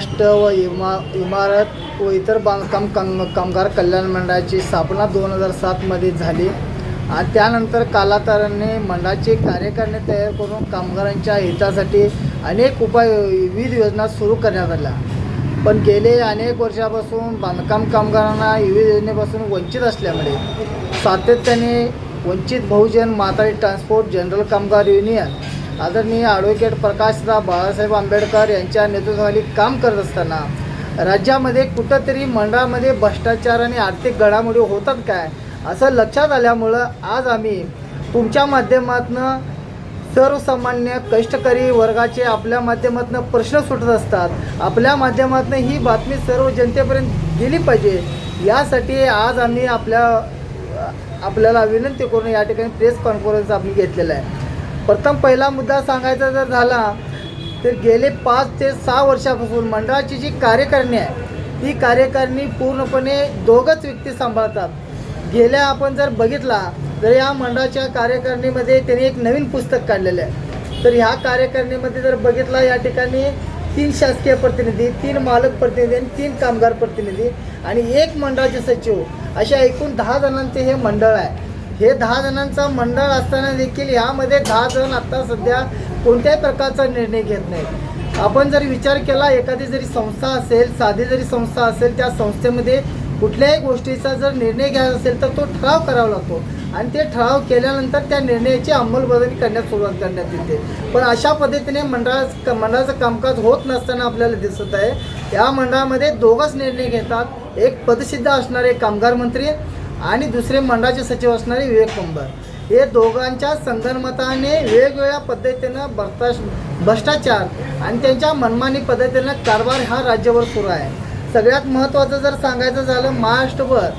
महाराष्ट्र व इमा इमारत व इतर बांधकाम काम कामगार कल्याण मंडळाची स्थापना दोन हजार सातमध्ये झाली. आणि त्यानंतर कालांतराने मंडळाचे कार्यकारणी तयार करून कामगारांच्या हितासाठी अनेक उपाय विविध योजना सुरू करण्यात आल्या. पण गेले अनेक वर्षापासून बांधकाम कामगारांना विविध योजनेपासून वंचित असल्यामुळे सातत्याने Vanchit Bahujan Mathadi transport general Kamgar union आदरणीय ॲडव्होकेट प्रकाशराव बाळासाहेब आंबेडकर यांच्या नेतृत्वाखाली काम करत असताना राज्यामध्ये कुठंतरी मंडळामध्ये भ्रष्टाचार आणि आर्थिक घडामोडी होतात काय असं लक्षात आल्यामुळं आज आम्ही तुमच्या माध्यमातनं सर्वसामान्य कष्टकरी वर्गाचे आपल्या माध्यमातून प्रश्न सुटत असतात. आपल्या माध्यमातून ही बातमी सर्व जनतेपर्यंत गेली पाहिजे. यासाठी आज आम्ही आपल्या आपल्याला विनंती करून या ठिकाणी प्रेस कॉन्फरन्स आम्ही घेतलेला आहे. प्रथम पहिला मुद्दा सांगायचा जर झाला तर गेले पाच ते सहा वर्षापासून मंडळाची जी कार्यकारिणी आहे ती कार्यकारिणी पूर्णपणे दोघंच व्यक्ती सांभाळतात. गेल्या आपण जर बघितला तर या मंडळाच्या कार्यकारिणीमध्ये त्यांनी एक नवीन पुस्तक काढलेलं आहे. तर ह्या कार्यकारिणीमध्ये जर बघितला या ठिकाणी तीन शासकीय प्रतिनिधी तीन मालक प्रतिनिधी आणि तीन कामगार प्रतिनिधी आणि एक मंडळाचे सचिव अशा एकूण दहा जणांचे हे मंडळ आहे. हे दहा जणांचं मंडळ असताना देखील यामध्ये दहा जण आत्ता सध्या कोणत्याही प्रकारचा निर्णय घेत नाहीत. आपण जर विचार केला एखादी जरी संस्था असेल साधी जरी संस्था असेल त्या संस्थेमध्ये कुठल्याही गोष्टीचा जर निर्णय घ्यायचा असेल तर तो ठराव करावा लागतो. आणि ते ठराव केल्यानंतर त्या निर्णयाची अंमलबजावणी करण्यास सुरुवात करण्यात येते. पण अशा पद्धतीने मंडळा मंडळाचं कामकाज होत नसताना आपल्याला दिसत आहे. या मंडळामध्ये दोघंच निर्णय घेतात. एक पदसिद्ध असणारे कामगार मंत्री आणि दुसरे मंडळाचे सचिव असणारे विवेक कंबर हे दोघांच्या संगनमताने वेगवेगळ्या पद्धतीनं भ्रष्टाश भ्रष्टाचार आणि त्यांच्या मनमानी पद्धतीनं कारभार हा राज्यभर सुरू आहे. सगळ्यात महत्त्वाचं जर सांगायचं झालं महाराष्ट्रभर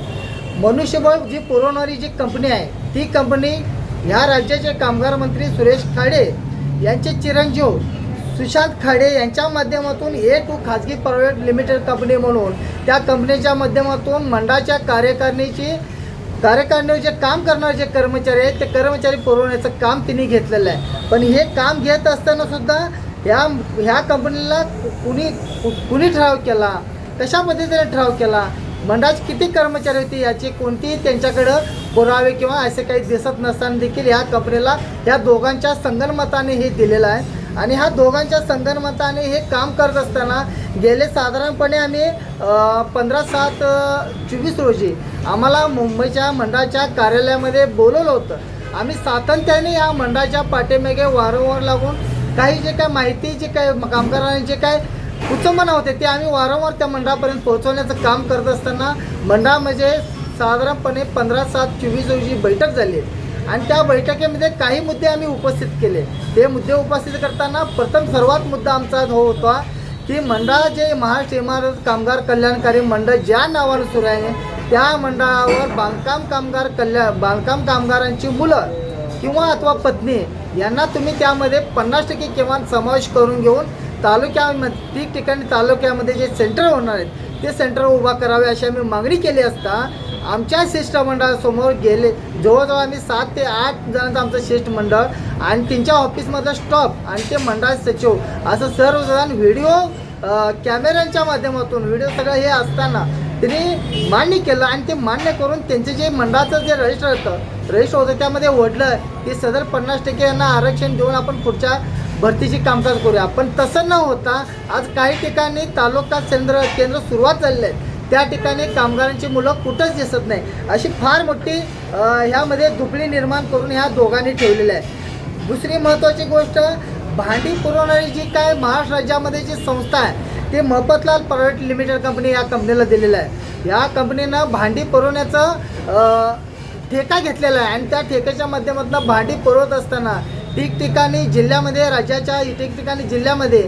मनुष्यबळ जी पुरवणारी जी कंपनी आहे ती कंपनी ह्या राज्याचे कामगार मंत्री सुरेश खाडे यांचे चिरंजीव सुशांत खाडे यांच्या माध्यमातून ए टू खाजगी प्रायव्हेट लिमिटेड कंपनी म्हणून त्या कंपनीच्या माध्यमातून मंडळाच्या कार्यकारिणीची कार्यकारिणीचे काम करणारे जे कर्मचारी आहेत ते कर्मचारी पुरवण्याचं काम तिने घेतलेलं आहे. पण हे काम घेत असताना सुद्धा ह्या ह्या कंपनीला कुणी कुणी ठराव केला? कशा पद्धतीने ठराव केला? मंडळात किती कर्मचारी होते याची कोणतीही त्यांच्याकडं पुरावे किंवा असे काही दिसत नसताना देखील ह्या कंपनीला ह्या दोघांच्या संगनमताने हे दिलेलं आहे. आणि ह्या दोघांच्या संगनमताने हे काम करत असताना गेले साधारणपणे आम्ही पंधरा सात चोवीस रोजी आम्हाला मुंबईच्या मंडळाच्या कार्यालयामध्ये बोलवलं होतं. आम्ही सातत्याने या मंडळाच्या पाठीमागे वारंवार लागून काही जे काय माहिती जे काय कामगारांनी जे काय कुचंबना होते ते आम्ही वारंवार त्या मंडळापर्यंत पोहोचवण्याचं काम करत असताना मंडळामध्ये साधारणपणे पंधरा सात चोवीस रोजी बैठक झाली. आणि त्या बैठकीमध्ये काही मुद्दे आम्ही उपस्थित केले. ते मुद्दे उपस्थित करताना प्रथम सर्वात मुद्दा आमचा हो होता की मंडळ जे महाराष्ट्र इमारत कामगार कल्याणकारी मंडळ ज्या नावानं सुरू आहे त्या मंडळावर बांधकाम कामगार कल्याण बांधकाम कामगारांची मुलं किंवा अथवा पत्नी यांना तुम्ही त्यामध्ये पन्नास टक्के किमान समावेश करून घेऊन तालुक्यामध्ये ठिकठिकाणी तालुक्यामध्ये जे सेंटर होणार आहेत ते सेंटर उभा करावे अशी आम्ही मागणी केली असता आमच्या शिष्टमंडळासमोर गेले. जवळजवळ आम्ही सात ते आठ जणांचं आमचं शिष्टमंडळ आणि त्यांच्या ऑफिसमधलं स्टॉप आणि ते मंडळ सचिव असं सर्वजण व्हिडिओ कॅमेऱ्यांच्या माध्यमातून व्हिडिओ सगळं हे असताना त्यांनी मान्य केलं आणि ते मान्य करून त्यांचे जे मंडळाचं जे रजिस्टर होतं रजिस्टर होतं त्यामध्ये ओढलं की सदर पन्नास टक्के यांना आरक्षण देऊन आपण पुढच्या भरतीची कामकाज करूया. पण तसं न होता आज काही ठिकाणी तालुका केंद्र केंद्र सुरुवात झालेलं आहे त्या ठिकाणी कामगारांची मुलं कुठंच दिसत नाही. अशी फार मोठी ह्यामध्ये दुपळी निर्माण करून ह्या दोघांनी ठेवलेल्या आहे दुसरी महत्त्वाची गोष्ट भांडी पुरवणारी जी काय महाराष्ट्र राज्यामध्ये जी संस्था आहे ते महपतलाल प्रायव्हेट लिमिटेड कंपनी या कंपनीला दिलेलं आहे. या कंपनीनं भांडी पुरवण्याचं ठेका घेतलेला आहे. आणि त्या ठेक्याच्या माध्यमातून भांडी पुरवत असताना ठिकठिकाणी जिल्ह्यामध्ये राज्याच्या ठिकठिकाणी जिल्ह्यामध्ये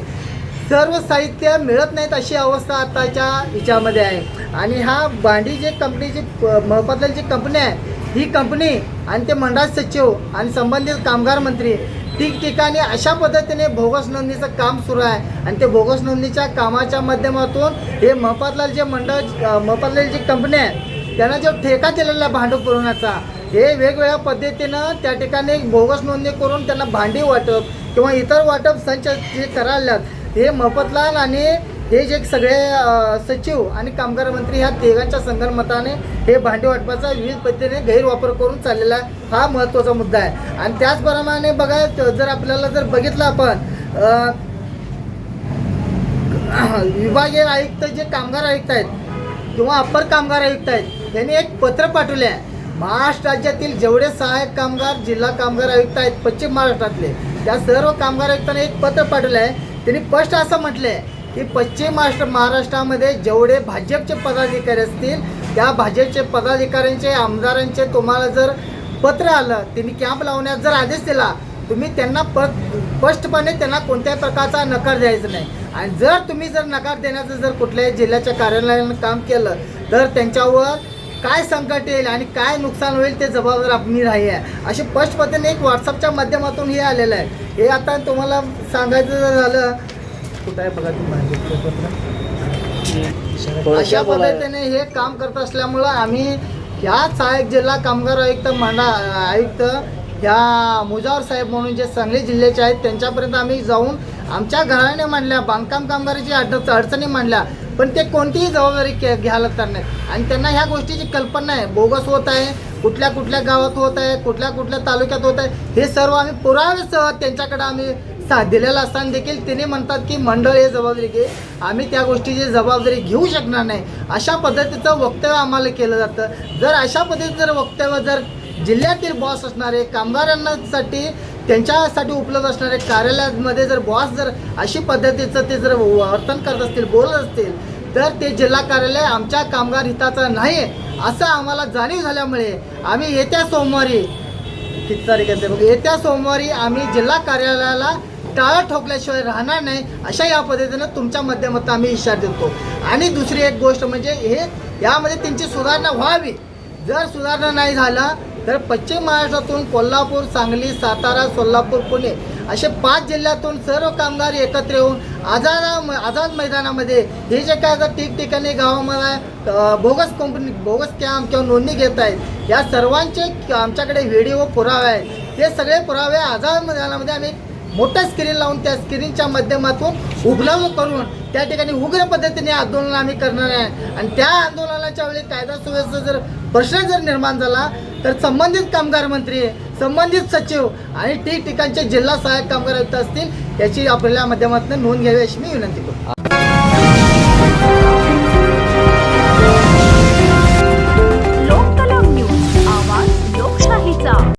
सर्व साहित्य मिळत नाहीत अशी अवस्था आताच्या हिच्यामध्ये आहे. आणि हा भांडी जे कंपनीची महपतलाल जी कंपनी आहे ही कंपनी आणि ते मंडळ सचिव आणि संबंधित कामगार मंत्री ठिकठिकाणी अशा पद्धतीने बोगस नोंदणीचं काम सुरू आहे. आणि ते बोगस नोंदणीच्या कामाच्या माध्यमातून हे महपतलाल जे मंडळ अ, जी कंपनी आहे त्यांना जो ठेका दिलेला आहे भांडूप पुरवण्याचा हे वेगवेगळ्या पद्धतीनं त्या ठिकाणी बोगस नोंदणी करून त्यांना भांडी वाटप किंवा इतर वाटप संच जे करायला हे मफतलाल आणि हे जे सगळे सचिव आणि कामगार मंत्री ह्या तिघांच्या संगणमताने हे भांडी वाटपाचा विविध पद्धतीने गैरवापर करून चाललेला आहे हा महत्त्वाचा मुद्दा आहे. आणि त्याचप्रमाणे बघा जर आपल्याला जर बघितलं आपण विभागीय आयुक्त जे कामगार आयुक्त आहेत किंवा अप्पर कामगार आयुक्त आहेत त्यांनी एक पत्र पाठवले आहे महाराष्ट्र राज्यातील जेवढे सहाय्यक कामगार जिल्हा कामगार आयुक्त आहेत पश्चिम महाराष्ट्रातले त्या सर्व कामगार आयुक्तांना एक पत्र पाठवलं आहे. त्यांनी स्पष्ट असं म्हटलं आहे की पश्चिम महाराष्ट्र महाराष्ट्रामध्ये जेवढे भाजपचे पदाधिकारी असतील त्या भाजपचे पदाधिकाऱ्यांचे आमदारांचे तुम्हाला जर पत्र आलं त्यांनी कॅम्प लावण्यात जर आदेश दिला तुम्ही त्यांना प स्पष्टपणे त्यांना कोणत्याही प्रकारचा नकार द्यायचा नाही. आणि जर तुम्ही जर नकार देण्याचं जर कुठल्याही जिल्ह्याच्या कार्यालयानं काम केलं तर त्यांच्यावर काय संकट येईल आणि काय नुकसान होईल ते जबाबदार आपली राही आहे. असे स्पष्ट पद्धतीने एक व्हॉट्सअपच्या माध्यमातून हे आलेलं आहे. हे आता तुम्हाला सांगायचं जर झालं कुठं आहे बघा तुम्ही अशा पद्धतीने हे काम करत असल्यामुळं आम्ही ह्या सहाय्यक जिल्हा कामगार आयुक्त मंडा आयुक्त ह्या मुजावर साहेब म्हणून जे सांगली जिल्ह्याचे आहेत त्यांच्यापर्यंत आम्ही जाऊन आमच्या घराने मांडल्या बांधकाम कामगाराची अड अडचणी मांडल्या पण ते कोणतीही जबाबदारी घ्यायला तयार नाही. आणि त्यांना ह्या गोष्टीची कल्पना आहे. बोगस होत आहे कुठल्या कुठल्या गावात होत आहे कुठल्या कुठल्या तालुक्यात होत आहे हे सर्व आम्ही पुराव्यासह त्यांच्याकडे आम्ही साथ दिलेला असताना देखील तिने म्हणतात की मंडळ हे जबाबदारी घे. आम्ही त्या गोष्टीची जबाबदारी घेऊ शकणार नाही. अशा पद्धतीचं वक्तव्य आम्हाला केलं जातं. जर अशा पद्धतीचं जर वक्तव्य जर जिल्ह्यातील बॉस असणारे कामगारांसाठी त्यांच्यासाठी उपलब्ध असणारे कार्यालयामध्ये जर बॉस जर अशी पद्धतीचं ते जर वर्तन करत असतील बोलत असतील तर ते जिल्हा कार्यालय आमच्या कामगार हिताचं नाही असं आम्हाला जाणीव झाल्यामुळे आम्ही येत्या सोमवारी किती तारीख आहे बघ येत्या सोमवारी आम्ही जिल्हा कार्यालयाला टाळं ठोकल्याशिवाय राहणार नाही अशा या पद्धतीनं तुमच्या माध्यमातून आम्ही इशारा देतो. आणि दुसरी एक गोष्ट म्हणजे हे यामध्ये त्यांची सुधारणा व्हावी. जर सुधारणा नाही झाला तर पश्चिम महाराष्ट्रातून कोल्हापूर सांगली सातारा सोलापूर पुणे असे पाच जिल्ह्यातून सर्व कामगार एकत्र येऊन आझाद आझाद मैदानामध्ये हे जे काय आता ठिकठिकाणी गावामध्ये बोगस कंपनी बोगस कॅम्प किंवा नोंदणी घेत आहेत या सर्वांचे आमच्याकडे व्हिडिओ पुरावे आहेत. ते सगळे पुरावे आझाद मैदानामध्ये आम्ही मोठ्या स्क्रीन लावून त्या स्क्रीनच्या माध्यमातून उपलब्ध करून त्या ठिकाणी उग्र पद्धतीने आंदोलन आम्ही करणार आहे. आणि त्या आंदोलनाच्या वेळी कायदा सुव्यवस्था जर प्रश्न जर निर्माण झाला तर संबंधित कामगार मंत्री संबंधित सचिव आणि ठिकठिकाणचे जिल्हा सहाय्यक कामगार आयुक्त असतील याची आपल्या माध्यमातून नोंद घ्यावी अशी मी विनंती करतो.